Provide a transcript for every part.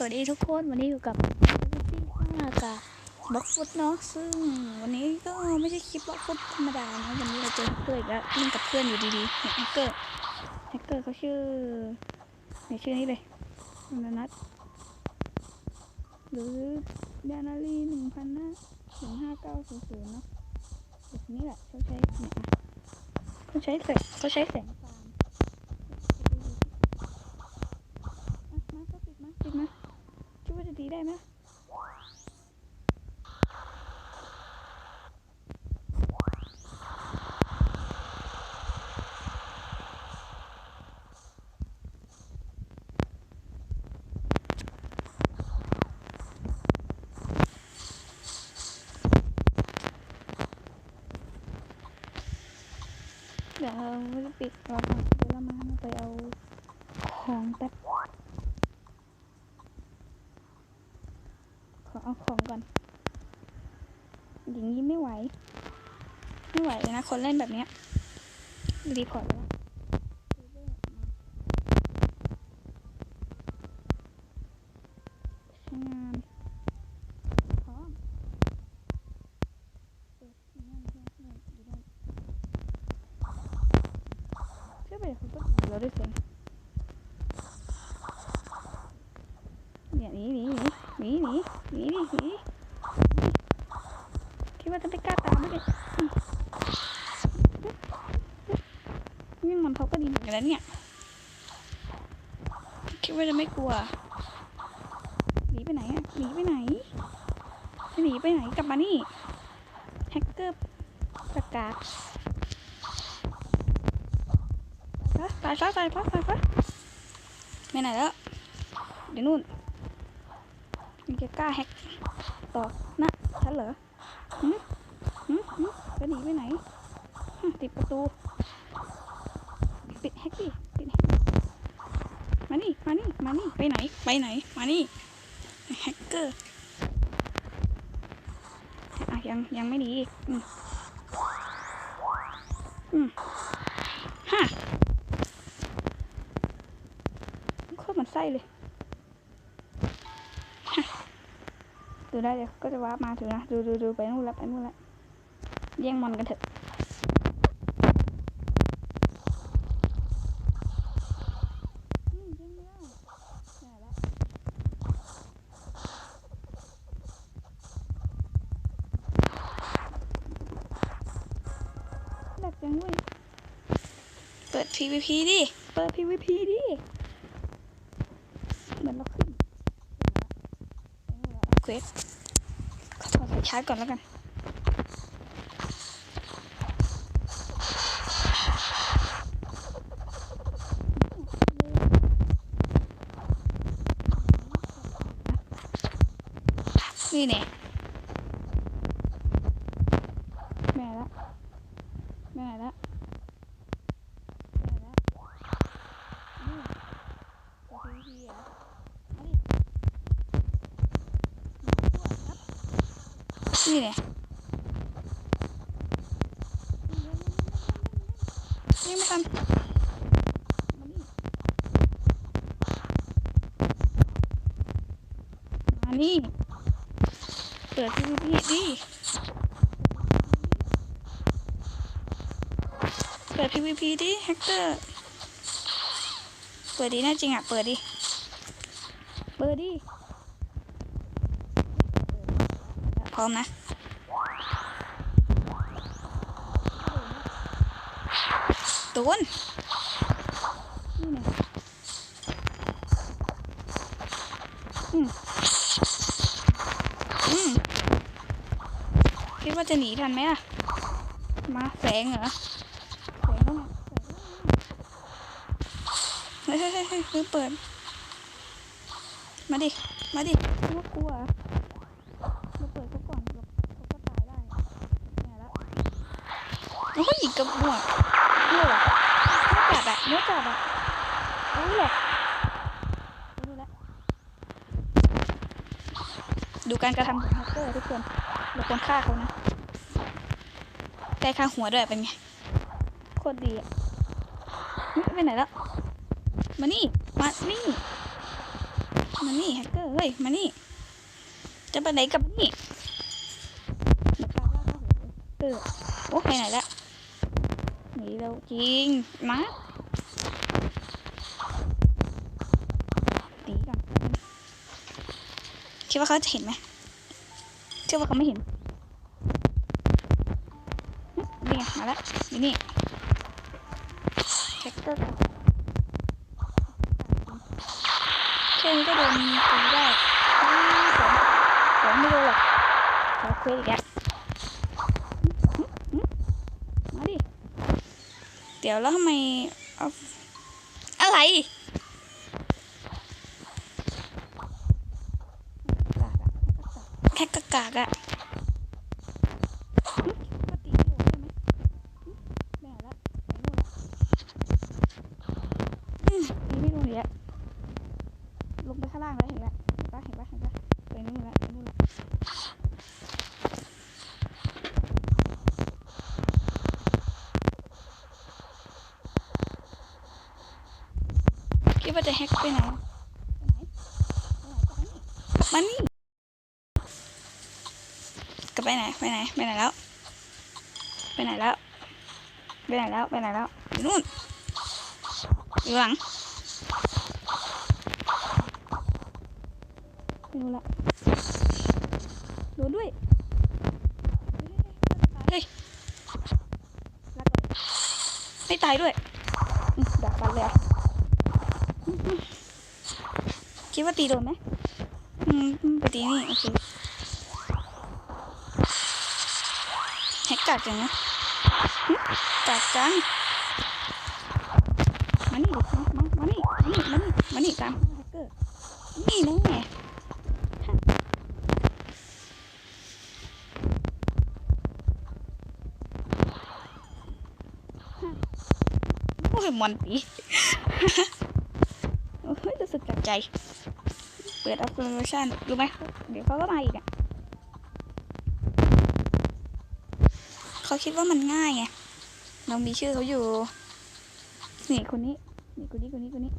สวัสดีทุกคนวันนี้อยู่กับพี่ห้ากับบล็อกฟุตเนาะซึ่งวันนี้ก็ไม่ใช่คลิปบล็อกฟุตธรรมดานะวันนี้เราเจอเกอร์อีกแล้วเล่นกับเพื่อนอยู่ดีดีแฮกเกอร์แฮกเกอร์เขาชื่อในชื่อนี้เลยนานัทหรือดานาลีหนึ่งพันห้าหนึ่งห้าเก้าศูนย์ศูนย์เนาะแบบนี้แหละเขาใช้เนี่ยเขาใช้แสงเขาใช้แสงฟาง มามาก็ปิดมาปิดมาคิดว่าจะตี ได้ไหมเดี๋ยวเราไม่ได้ปิดเราเดี๋ยวเรามาไปเอาของแป๊บ ขอเอาของก่อน อย่างนี้ไม่ไหว ไม่ไหวเลยนะ คนเล่นแบบเนี้ยรีพอร์ตแล้วใช้งานพร้อมเปิดนั่นนั่นนั่นอยู่นั่นเชื่อไปเดี๋ยวเขาก็ถึงเราด้วยเสียงเนี่ยหนีหนีหนีหนีหนีหนีดิหนีคิดว่าจะไม่กล้าตามไม่เลยอืมนี่มันเขา กันแล้วเนี่ย คิดว่าจะไม่กลัว หนีไปไหนอะหนีไปไหนจะหนีไปไหนกลับมานี่ แฮกเกอร์ประกาศตายซะตายซะตายซะไม่ไหนแล้ว เดี๋ยวนู่นมึงจะกล้าแฮกต่อหนะฉันเหรอหืมหืมหืมจะหนีไปไหนติดประตู ปิดแฮกดิปิดแฮกมานี่ มานี่ มานี่ ไปไหน ไปไหน มานี่แฮกเกอร์อะยังยังไม่หนีอืมอืมฮะโคตรเหมันไส้เลยดูได้เดี๋ยวก็จะว้ามาถือนะ ดูดูดูไปนู่นละไปนู่นละแย่งมอนกันเถอะอืมแย่งไม่ได้ได้ละแหลกจังเว้ยเปิด PVP ดิ เปิด PVP ดิ เหมือนเราขึ้นเควสขอถอดสายชาร์จก่อนแล้วกันนี่เนี่ยแม่ละแม่ละแม่ละนี่ตัวทีเหรอมาดิ นี่เนี่ยนี่มากันมานี่มานี่เปิด PVP ดิเปิด PVP ดิแฮกเกอร์ เปิดดีแน่จริงอะ เปิดดิ เปิดดิ พ ร้อมนะโดนอืมอืมคิดว่าจะหนีทันไหมล่ะ มาแสงเหรอแสงเข้ามาแสงเฮ้ยเฮ้ยเฮ้ยเปิด มาดิ มาดิคิดว่ากลัวเหรอมาเปิดเขาก่อนเดี๋ยวเขาก็ตายได้เนี่ยละโอ้ย กระบวกมั่วเหรอมั่วจัดอะมั่วจัดอะรู้แหละรู้แล้วดูการกระทำของแฮกเกอร์ทุกคนเราควรฆ่าเขานะใกล้ฆ่าหัวด้วยเป็นไงโคตรดีอะไปไหนแล้วมานี่มานี่มานี่แฮกเกอร์เฮ้ยมานี่จะไปไหนกับนี่มาตามล่าข้าหัวเออโอ้ไปไหนและ หนีเราจริงมาตีก่อนคิดว่าเขาจะเห็นไหมเชื่อว่าเขาไม่เห็นนี่มาแล้วนี่นี่แฮกเกอร์ก่อนแค่นี้ก็โดนตีได้ไม่สนผมไม่โดนหรอกขอเควสอีกแล้วหึหึมาดิ เดี๋ยวแล้วทำไมเอาอะไรแค่กากากอะหึก็ตีอยู่ใช่ไหมหึแม่ละไปนู่นละอืมตีไม่นู่นอีกแล้วลงไปข้างล่างแล้วเห็นแล้วเห็นปะเห็นปะเห็นปะไปนู่นละไปนู่นละคิด ว่าจะแฮกไปไหนไปไหนไปไหนกลับมานี่กลับไปไหนไปไหนไปไหนแล้วไปไหนแล้วไปไหนแล้วไปไหนแล้วอยู่นู่นอยู่หลังไปนู่นละดนด้วยเฮ้ยไม่ตายด้วยดักฟันเลยอะ คิดว่าตีโดนไหมอืมอืมไปตีนี่โอเคแฮกกัดจังนะหึกัดจังมานี่ดิมามามานี่มานี่มานี่มานี่ตามแฮกเกอร์นี่แน่ฮะฮะโอ้ยมันตีโอ้ ยรู้สึกจับใจ เปิด application รู้ไหมเดี๋ยวเขาก็มาอีกอะเขาคิดว่ามันง่ายไงเรามีชื่อเขาอยู่ นี่คนนี้ นี่คนนี้คนนี้คนนี้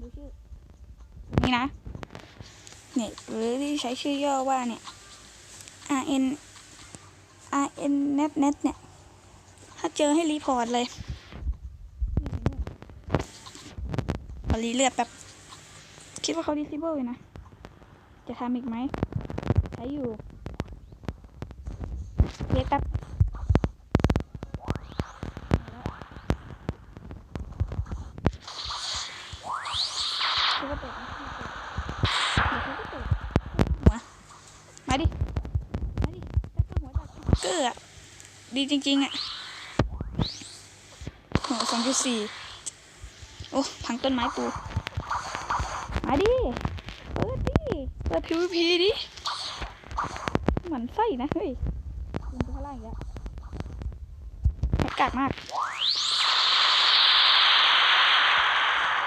ดูชื่อนี่นะเนี่ยหรือที่ใช้ชื่อย่อว่าเนี่ย R N R N net net เนี่ย ถ้าเจอให้รีพอร์ตเลยขอรีเลือดแป๊บ คิดว่าเขา disable อยู่นะ จะทำอีกไหม ใช้อยู่เรียกแป๊บคิดว่าเปิดไหมไม่เปิดเดี๋ยวเขาก็เปิดหัวมาดิ มาดิได้ตัวหัวจากเกือดีจริง ๆอะหัวสองจุดสี่โอ้ พังต้นไม้ปู มาดิ เปิดดิ เปิด PVP ดิเหมือนไส้นะ เฮ้ยลงไปข้างล่างอีกแล้วแหกกากมาก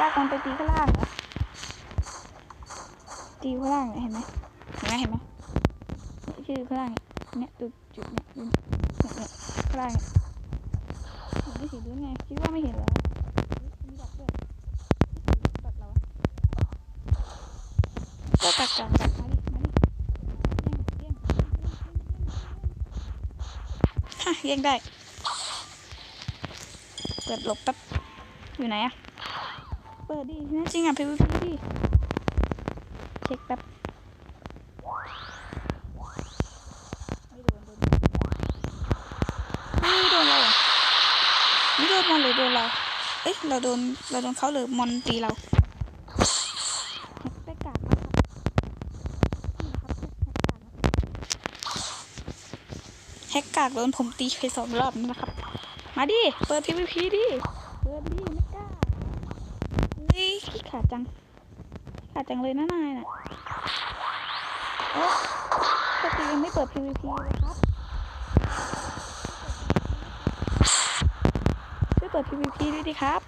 ลากมันไปตีข้างล่างเหรอตีข้างล่างเนี่ยเห็นไหมเห็นไหมเห็นไหมเนี่ยชื่อข้างล่างเนี่ยเนี่ยจุดจุดเนี่ยเนี่ยเนี่ยข้างล่างเนี่ยเห็นไม่เห็นหรือไงคิดว่าไม่เห็นแล้วมีดอกด้วยตัดเราอะ ก็ตัดกันตัดมาดิมาดิเยี่ยงได้ เปิดหลบแป๊บ อยู่ไหนอะเปิดดินะจริงอะ PVP ดิเช็คแป๊บไม่โดนโดนไม่โดนเราเหรอไม่โดนมอนหรือโดนเรา เอ๊ะเราโดนเราโดนเขาหรือมอนตีเราแฮกกากมากครับนี่นะครับ แฮกากโดนผมตีไปสองรอบนะครับ มาดิ เปิด PVP ดิ เปิดดิไม่กล้าเฮ้ยขี้ขาดจัง ขาดจังเลยนะนายน่ะโอ้ปกติยังไม่เปิด PVP เลยครับช่วยเปิด PVP ด้วยดิครับ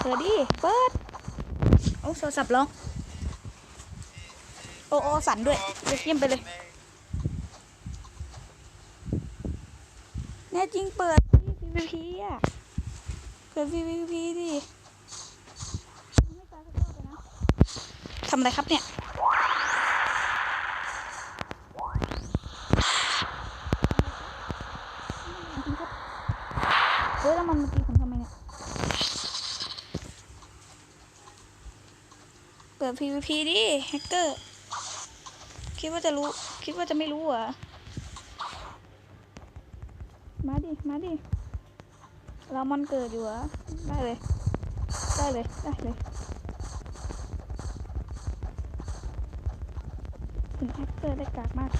เปิดดิ เปิด โอ้โทรศัพท์ร้อง โอ้โอ้สั่นด้วยเยี่ยมไปเลย แน่จริงเปิดดิ PVP อะ เปิด PVP ดิไม่ตายสักรอบเลยนะททำอะไรครับเนี่ยเฮ้ยแล้วมันมาตีผมทำไมเนี่ย เปิด PVP ดิแฮกเกอร์ คิดว่าจะรู้ คิดว่าจะไม่รู้เหรอ มาดิ มาดิ เรามันเกิดอยู่เหรอ ได้เลย ได้เลย ได้เลยถึงแฮกเกอร์ได้กากมาก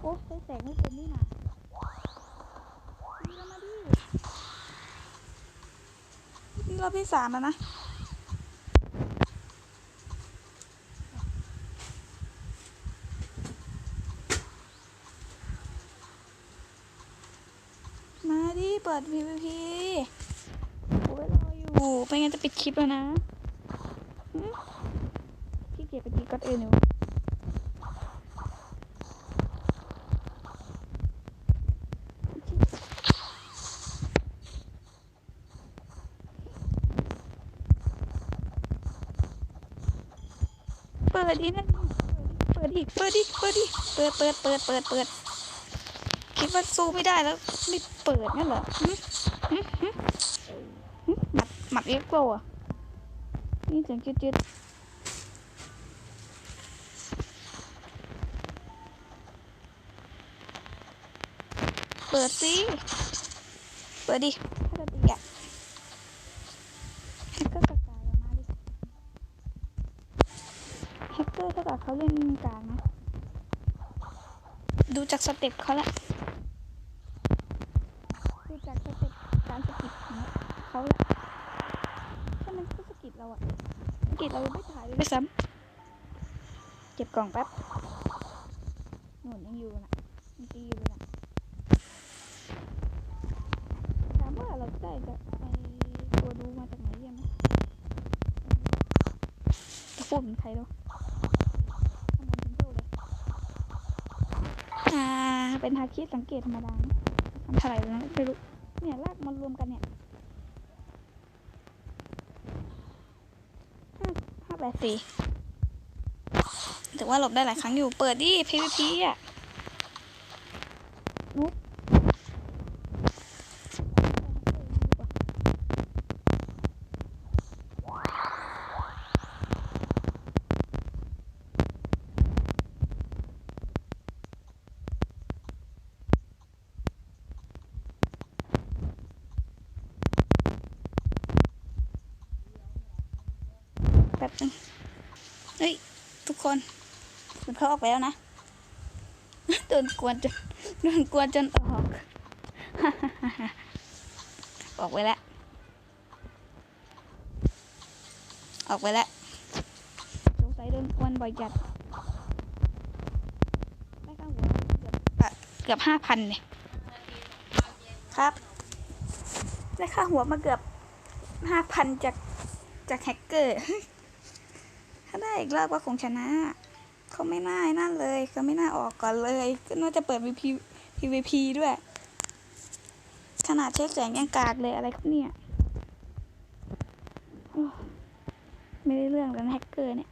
โอ้ใช้แสงไม่เป็นนี่นะนี่เรามาดินี่รอบที่สามแล้วนะ มาดิเปิด PVP โอ้ยรออยู่ไม่งั้นจะปิดคลิปแล้วนะพี่เกียจไปกีก็เอ็นอยู่เปิดดีนะเปิดอีก เปิดอีก เปิดอีก เปิด เปิด เปิด เปิด เปิด คิดว่าสู้ไม่ได้แล้วไม่เปิดงั้นเหรอหึหึหึหึหมัดหมัดเอ็กโกอะนี่เสียงจืดจืดเปิดสิ เปิดดิถ้าจะตีอะแฮกเกอร์กากาอย่ามาดิแฮกเกอร์ถ้าเกิดเขาเล่นกลางนะ ดูจากสเต็ปเขาละ ดูจากส เต็ปการสกิดของเขาละถ้ามันก็สกิดเราอะสกิดเราไม่ถ่ายเลยด้วยซ้ำเก็บกล่องแป๊บหนุนยังอยู่นะยังตีอยู่เลยนะถามว่าเราได้จากไอตัวดูมาจากไหนยังไหมจะพูดเป็นใครแล้วทำงานซิงเกิลเลยอ่าเป็นฮาคิสังเกตธรรมดาทำเท่าไรแล้วนะไม่รู้ เนี่ยลากมารวมกันเนี่ยห้าห้าแปดสี่ถือว่าหลบได้หลายครั้งอยู่ เปิดดิ PVP อะนุ๊กแป๊บนึงเฮ้ย ทุก คนมันเขาออกไปแล้วนะโดนกวนจนโดนกวนจนออกออกไปแล้วออกไปแล้วสงสัยโดนกวนบ่อยจัดได้ค่าหัวเกือบเกือบห้าพันเนี่ยครับได้ค่าหัวมาเกือบห้าพันจากจากแฮกเกอร์ ถ้าได้อีกรอบก็คงชนะ เขาไม่น่านั่นเลยเขาไม่น่าออกก่อนเลย ก็น่าจะเปิด VP PVP ด้วย ขนาดเช็คแสงยังกากเลยอะไรครับเนี่ยโอ้ไม่ได้เรื่องแล้วนแฮกเกอร์เนี่ย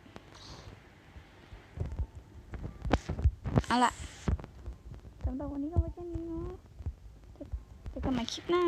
เอาล่ะสำหรับวันนี้ก็ไว้แค่นี้เนาะจอเจอกันใหม่คลิปหน้า